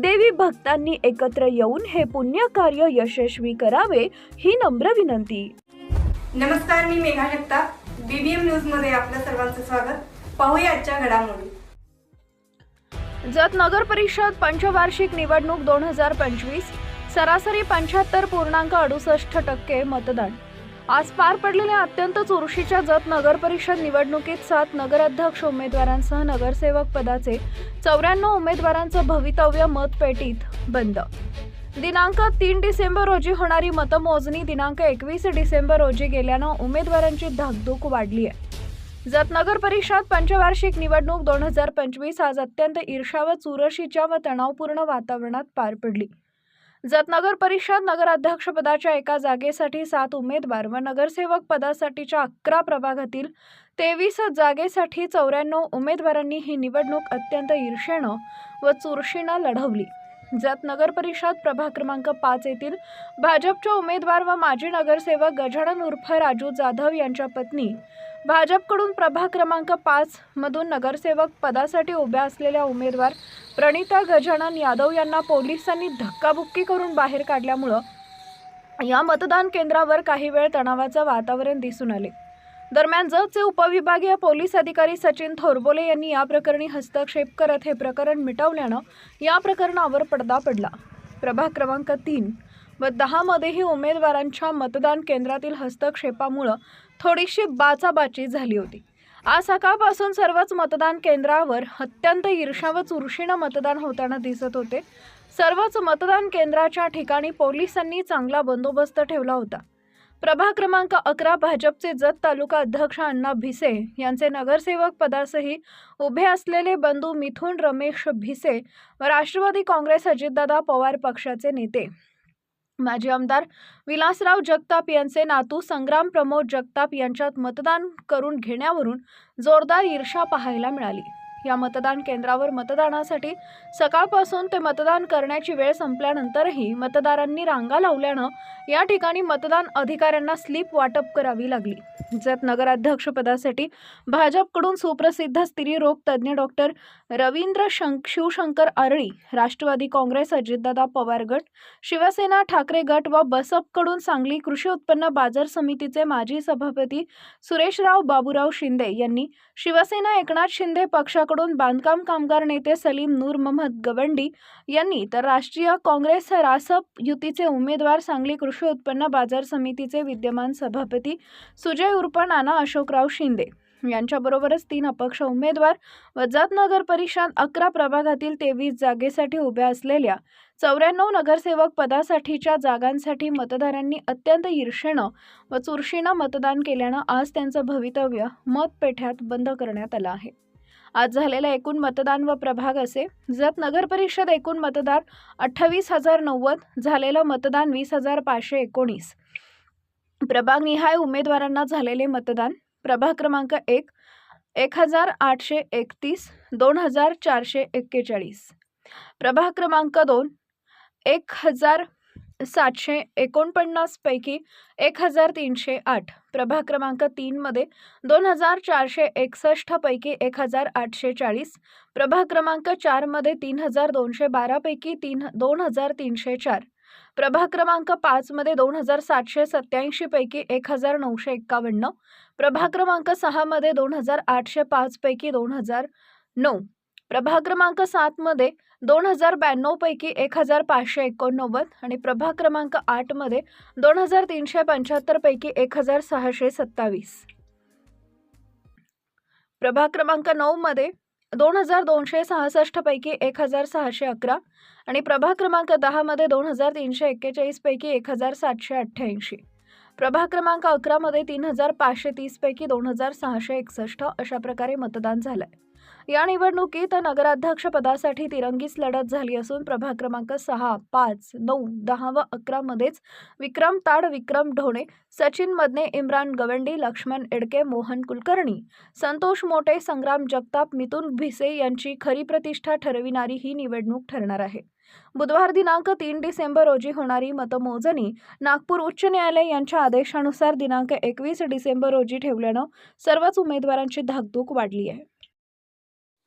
देवी भक्तांनी एकत्र येऊन हे पुण्य कार्य यशस्वी करावे ही नम्र विनंती. नमस्कार मी मेघा जगताप बीबीएम न्यूजमध्ये आपलं सर्वांचं स्वागत. पाहूया आजच्या घडामोडी. जत नगर परिषद पंचवार्षिक निवडणूक दोन हजार पंचवीस सरासरी पंच्याहत्तर पूर्णांक अडुसष्ट टक्के मतदान. आज पार पडलेल्या अत्यंत चुरशीच्या जत नगर परिषद निवडणुकीत सात नगराध्यक्ष उमेदवारांसह नगरसेवक पदाचे चौऱ्याण्णव उमेदवारांचं भवितव्य मतपेटीत बंद. दिनांक तीन डिसेंबर रोजी होणारी मतमोजणी दिनांक एकवीस डिसेंबर रोजी गेल्यानं उमेदवारांची धाकधूक वाढली आहे जतनगर परिषद पंचवार्षिक निवडणूक दोन हजार पंचवीस आज अत्यंत ईर्षा व चुरशीच्या व तणावपूर्ण वातावरणात पार पडली. जत नगर परिषद नगराध्यक्षपदाच्या एका जागेसाठी सात उमेदवार व नगरसेवक पदासाठीच्या अकरा प्रभागातील तेवीस जागेसाठी चौऱ्याण्णव उमेदवारांनी ही निवडणूक अत्यंत ईर्षेनं व चुरशीनं लढवली. जत नगर परिषद प्रभाग क्रमांक पाच येथील भाजपचे उमेदवार व माजी नगरसेवक गजानन उर्फ राजू जाधव यांच्या पत्नी भाजपकडून प्रभाग क्रमांक पाच मधून नगरसेवक पदासाठी उभ्या असलेल्या उमेदवार प्रणिता गजानन यादव यांना पोलिसांनी धक्काबुक्की करून बाहेर काढल्यामुळं या मतदान केंद्रावर काही वेळ तणावाचं वातावरण दिसून आले. दरम्यान जतचे उपविभागीय पोलीस अधिकारी सचिन थोरबोले यांनी या प्रकरणी हस्तक्षेप करत हे प्रकरण मिटवल्यानं या प्रकरणावर पडदा पडला. प्रभाग क्रमांक तीन व दहामध्येही उमेदवारांच्या मतदान केंद्रातील हस्तक्षेपामुळं थोडीशी बाचाबाची झाली होती. आज सकाळपासून सर्वच मतदान केंद्रावर अत्यंत ईर्षा व चुरशीनं मतदान होताना दिसत होते. सर्वच मतदान केंद्राच्या ठिकाणी पोलिसांनी चांगला बंदोबस्त ठेवला होता. प्रभाग क्रमांक अकरा भाजपचे जत तालुका अध्यक्ष अण्णा भिसे यांचे नगरसेवक पदासही उभे असलेले बंधू मिथुन रमेश भिसे व राष्ट्रवादी काँग्रेस अजितदादा पवार पक्षाचे नेते. माजी आमदार विलासराव जगताप यांचे नातू संग्राम प्रमोद जगताप यांच्यात मतदान करून घेण्यावरून जोरदार ईर्षा पाहायला मिळाली. या मतदान केंद्रावर मतदानासाठी सकाळपासून ते मतदान करण्याची वेळ संपल्यानंतरही मतदारांनी रांगा लावल्यानं या ठिकाणी मतदान अधिकाऱ्यांना स्लीप वाटप करावी लागली. ज्यात नगराध्यक्षपदासाठी भाजपकडून सुप्रसिद्ध स्त्रीरोग तज्ज्ञ डॉक्टर रवींद्र शंक शिवशंकर आरळी राष्ट्रवादी काँग्रेस अजितदादा पवार गट शिवसेना ठाकरे गट व बसपकडून सांगली कृषी उत्पन्न बाजार समितीचे माजी सभापती सुरेशराव बाबूराव शिंदे यांनी शिवसेना एकनाथ शिंदे पक्ष पक्षाकडून बांधकाम कामगार नेते सलीम नूर महम्मद गवंडी यांनी तर राष्ट्रीय काँग्रेस रासप युतीचे उमेदवार सांगली कृषी उत्पन्न बाजार समितीचे विद्यमान सभापती सुजय उर्फ नाना अशोकराव शिंदे यांच्याबरोबरच तीन अपक्ष उमेदवार व जात नगर परिषद अकरा प्रभागातील तेवीस जागेसाठी उभ्या असलेल्या चौऱ्याण्णव नगरसेवक पदासाठीच्या जागांसाठी मतदारांनी अत्यंत ईर्षेनं व चुरशीनं मतदान केल्यानं आज त्यांचं भवितव्य मतपेठ्यात बंद करण्यात आलं आहे. आज झालेलं एकूण मतदान व प्रभाग असे. जत नगर परिषद एकूण मतदार अठ्ठावीस हजार नव्वद झालेलं मतदान वीस हजार पाचशे एकोणीस. प्रभागनिहाय उमेदवारांना झालेले मतदान प्रभाग क्रमांक एक एक हजार आठशे एकतीस दोन हजार चारशे एक्केचाळीस. प्रभाग क्रमांक दोन एक हजार सातशे एकोणपन्नासपैकी एक हजार तीनशे आठ. प्रभाग क्रमांक तीनमध्ये दोन हजार चारशे एकसष्टपैकी एक हजार आठशे चाळीस. प्रभाग क्रमांक चारमध्ये तीन हजार दोनशे बारापैकी तीन दोन हजार तीनशे चार. प्रभाग क्रमांक पाचमध्ये दोन हजार सातशे सत्याऐंशीपैकी एक हजार नऊशे एक्कावन्न. प्रभाग क्रमांक सहामध्ये दोन हजार आठशे पाचपैकी दोन हजार नऊ. प्रभाग क्रमांक सातमध्ये दोन हजार ब्याण्णवपैकी एक हजार पाचशे एकोणनव्वद आणि प्रभाग क्रमांक आठमध्ये दोन हजार तीनशे पंच्याहत्तरपैकी एक हजार सहाशे सत्तावीस. प्रभाग क्रमांक नऊमध्ये दोन हजार दोनशे सहासष्टपैकी एक हजार सहाशे अकरा आणि प्रभाग क्रमांक दहामध्ये दोन हजार तीनशे एक्केचाळीसपैकी एक हजार सातशे अठ्ठ्याऐंशी. प्रभाग क्रमांक अकरामध्ये तीन हजार पाचशे तीसपैकी दोन हजार सहाशे एकसष्ट अशा प्रकारे मतदान झालं आहे या निवडणुकीत नगराध्यक्षपदासाठी तिरंगीच लढत झाली असून प्रभाग क्रमांक सहा पाच नऊ दहा व अकरामध्येच विक्रम ताड विक्रम ढोणे सचिन मदने इम्रान गवंडी लक्ष्मण एडके मोहन कुलकर्णी संतोष मोटे संग्राम जगताप मिथुन भिसे यांची खरी प्रतिष्ठा ठरविणारी ही निवडणूक ठरणार आहे. बुधवार दिनांक तीन डिसेंबर रोजी होणारी मतमोजणी नागपूर उच्च न्यायालय यांच्या आदेशानुसार दिनांक एकवीस डिसेंबर रोजी ठेवल्यानं सर्वच उमेदवारांची धाकधूक वाढली आहे.